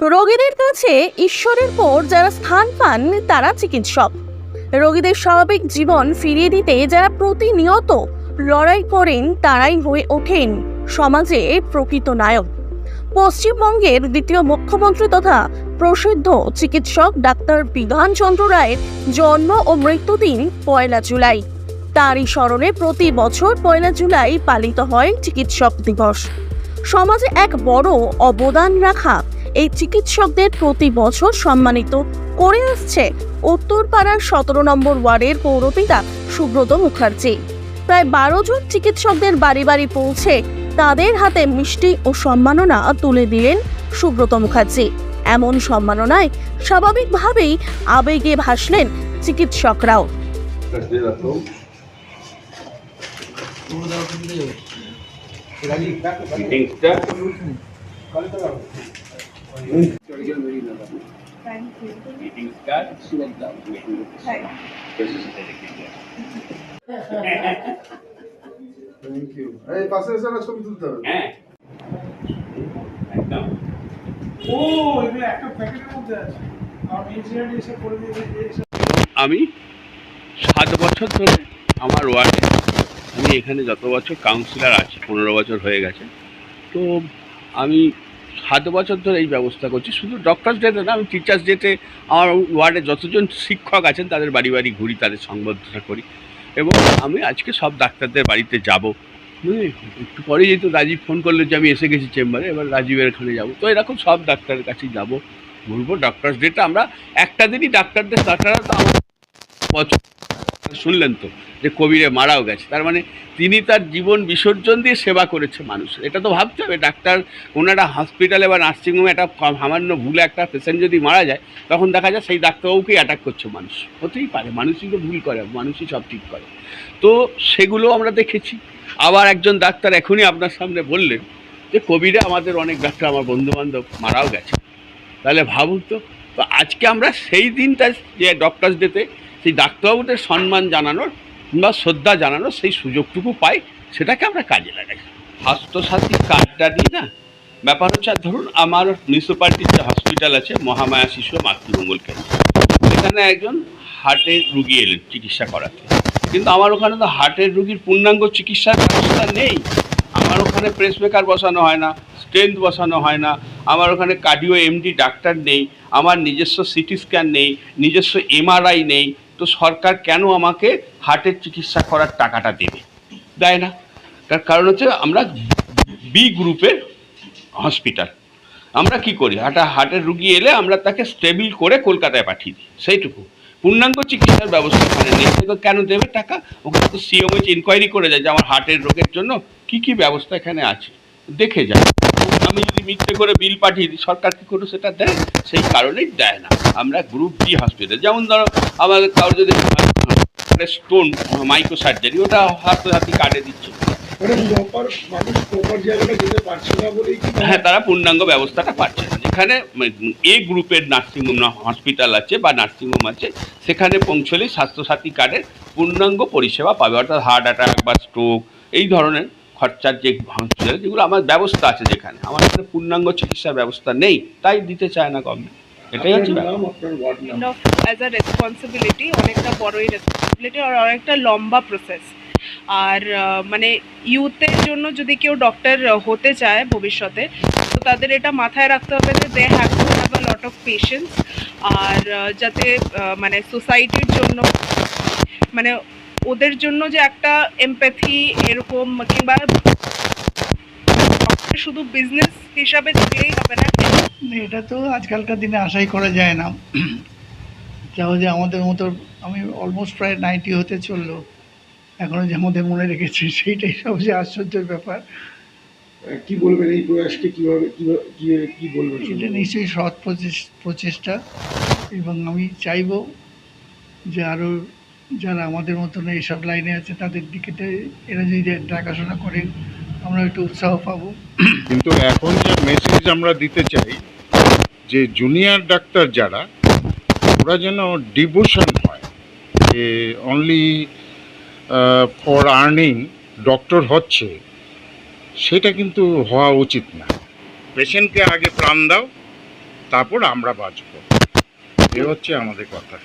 রোগীদের কাছে ঈশ্বরের পর যারা স্থান পান, তারা চিকিৎসক। রোগীদের স্বাভাবিক জীবন ফিরিয়ে দিতে যারা প্রতিনিয়ত লড়াই করেন, তারাই হয়ে ওঠেন সমাজে প্রকৃত নায়ক। পশ্চিমবঙ্গের দ্বিতীয় মুখ্যমন্ত্রী তথা প্রসিদ্ধ চিকিৎসক ডাক্তার বিধানচন্দ্র রায়ের জন্ম ও মৃত্যুদিন পয়লা জুলাই। তারই স্মরণে প্রতি বছর পয়লা জুলাই পালিত হয় চিকিৎসক দিবস। সমাজে এক বড় অবদান রাখা এই চিকিৎসকদের প্রতি বছর সম্মানিত করে আসছে উত্তরপাড়ার সতেরো নম্বর ওয়ার্ডের পৌরপিতা সুব্রত মুখার্জি। প্রায় বারো জন চিকিৎসকদের বাড়ি বাড়ি পৌঁছে তাদের হাতে মিষ্টি ও সম্মাননা তুলে দিলেন সুব্রত মুখার্জি। এমন সম্মাননায় স্বাভাবিকভাবেই আবেগে ভাসলেন চিকিৎসকরাও. তুলতে হবে হ্যাঁ আমি সাত বছর ধরে আমার ওয়ার্ডে আমি এখানে যত বছর কাউন্সিলর আছি, পনেরো বছর হয়ে গেছে। তো আমি সাত বছর ধরে এই ব্যবস্থা করছি। শুধু ডক্টরস ডেতে না, আমি টিচার্স ডেতে আমার ওয়ার্ডে যতজন শিক্ষক আছেন, তাদের বাড়ি বাড়ি ঘুরি, তাদের সংবর্ধনা করি। এবং আমি আজকে সব ডাক্তারদের বাড়িতে যাব। একটু পরে যেহেতু রাজীব ফোন করল যে আমি এসে গেছি চেম্বারে এবার রাজীবের এখানে যাব। তো এরকম সব ডাক্তারের কাছেই যাব। বলব ডক্টরস ডেটা আমরা একটা দিনই ডাক্তারদের তাছাড়া তো আমার বছর শুনলেন তো, যে কবিরে মারাও গেছে। তার মানে তিনি তার জীবন বিসর্জন দিয়ে সেবা করেছে মানুষ। এটা তো ভাবতে হবে, ডাক্তার ওনারা হসপিটালে বা নার্সিংহোমে একটা সামান্য ভুলে একটা পেশেন্ট যদি মারা যায়, তখন দেখা যায় সেই ডাক্তারবাবুকেই অ্যাটাক করছে মানুষ। হতেই পারে, মানুষই তো ভুল করে, মানুষই সব ঠিক করে। তো সেগুলো আমরা দেখেছি। আবার একজন ডাক্তার এখনই আপনার সামনে বললেন যে, কবিরে আমাদের অনেক ডাক্তার, আমার বন্ধুবান্ধব মারাও গেছে। তাহলে ভাবুন তো তো আজকে আমরা সেই দিনটা যে ডক্টরস ডেতে সেই ডাক্তারবাবুদের সম্মান জানানোর কিংবা শ্রদ্ধা জানানোর সেই সুযোগটুকু পাই, সেটাকে আমরা কাজে লাগাই। স্বাস্থ্যসাথী কার্ডটা নিয়ে না, ব্যাপার হচ্ছে ধরুন আমার মিউনিসিপ্যালিটির যে হসপিটাল আছে, মহামায়া শিশু মাতৃমঙ্গল কেন্দ্র, সেখানে একজন হার্টের রুগী এলেন চিকিৎসা করাতে। কিন্তু আমার ওখানে তো হার্টের রুগীর পূর্ণাঙ্গ চিকিৎসার ব্যবস্থা নেই। আমার ওখানে প্রেসমেকার বসানো হয় না স্ট্রেন্থ বসানো হয় না, আমার ওখানে কার্ডিও এমডি ডাক্তার নেই, আমার নিজস্ব সিটি স্ক্যান নেই, নিজস্ব এমআরআই নেই তো সরকার কেন আমাকে হার্টের চিকিৎসা করার টাকাটা দেবে? দেয় না। তার কারণ হচ্ছে আমরা বি গ্রুপের হসপিটাল। আমরা কি করি? হাটা হার্টের রুগী এলে আমরা তাকে স্টেবিল করে কলকাতায় পাঠিয়ে দিই। সেইটুকু। পূর্ণাঙ্গ চিকিৎসার ব্যবস্থা ওখানে নেই। কেন দেবে টাকা? ওখানে তো সিএমএইচ ইনকোয়ারি করে যায় যে আমার হার্টের রোগের জন্য কি কি ব্যবস্থা এখানে আছে। দেখে যায় আমি যদি মিথ্যে করে বিল পাঠিয়ে দিই সরকার কি করে সেটা দেয়? সেই কারণেই দেয় না। আমরা গ্রুপ ডি হসপিটাল যেমন ধরো আমাদের কারও যদি স্টোন মাইক্রো সার্জারি ওটা হাতে হাতি কাটে দিচ্ছে। মানে হ্যাঁ তারা পূর্ণাঙ্গ ব্যবস্থাটা পাচ্ছে না। যেখানে এ গ্রুপের নার্সিংহোম হসপিটাল আছে বা নার্সিংহোম আছে সেখানে পৌঁছলেই স্বাস্থ্যসাথী কার্ডের পূর্ণাঙ্গ পরিষেবা পাবে। অর্থাৎ হার্ট অ্যাটাক বা স্ট্রোক এই ধরনের খরচার যে হসপিটাল যেগুলো আমার ব্যবস্থা আছে যেখানে। আমার এখানে পূর্ণাঙ্গ চিকিৎসার ব্যবস্থা নেই তাই দিতে চায় না গভর্নমেন্ট এটাই হচ্ছে অ্যাজ আ রেসপন্সিবিলিটি অনেকটা বড়ই রেসপন্সিবিলিটি আর অনেকটা লম্বা প্রসেস আর মানে ইউথের জন্য যদি কেউ ডক্টর হতে চায় ভবিষ্যতে তো তাদের এটা মাথায় রাখতে হবে যে they have to have a lot of patience আর যাতে মানে সোসাইটির জন্য মানে ওদের জন্য যে একটা এমপ্যাথি এরকম কিংবা শুধু বিজনেস হিসাবে দেখলেই হবে না। এটা তো আজকালকার দিনে আশাই করা যায় না। যাও যে আমাদের মতো আমি অলমোস্ট প্রায় নাইনটি হতে চলল। এখনও যে আমাদের মনে রেখেছি সেইটাই সবচেয়ে আশ্চর্যের ব্যাপার। কি বলবেন এই প্রয়াসকে? কীভাবে কীভাবে কি- বলবেন? এটা নিশ্চয়ই সৎ প্রচেষ- প্রচেষ্টা। এবং আমি চাইব যে আরও যারা আমাদের মতন এইসব লাইনে আছে, তাদের দিকে এরা যদি দেখাশোনা করে, আমরা একটু উৎসাহ পাবো। কিন্তু এখন যে মেসেজ আমরা দিতে চাই, যে জুনিয়র ডাক্তার যারা, ওরা যেন ডিভোশন হয়, যে অনলি ফর আর্নিং ডক্টর হচ্ছে, সেটা কিন্তু হওয়া উচিত না। পেশেন্টকে আগে প্রাণ দাও, তারপর আমরা বাঁচব। এ হচ্ছে আমাদের কথা।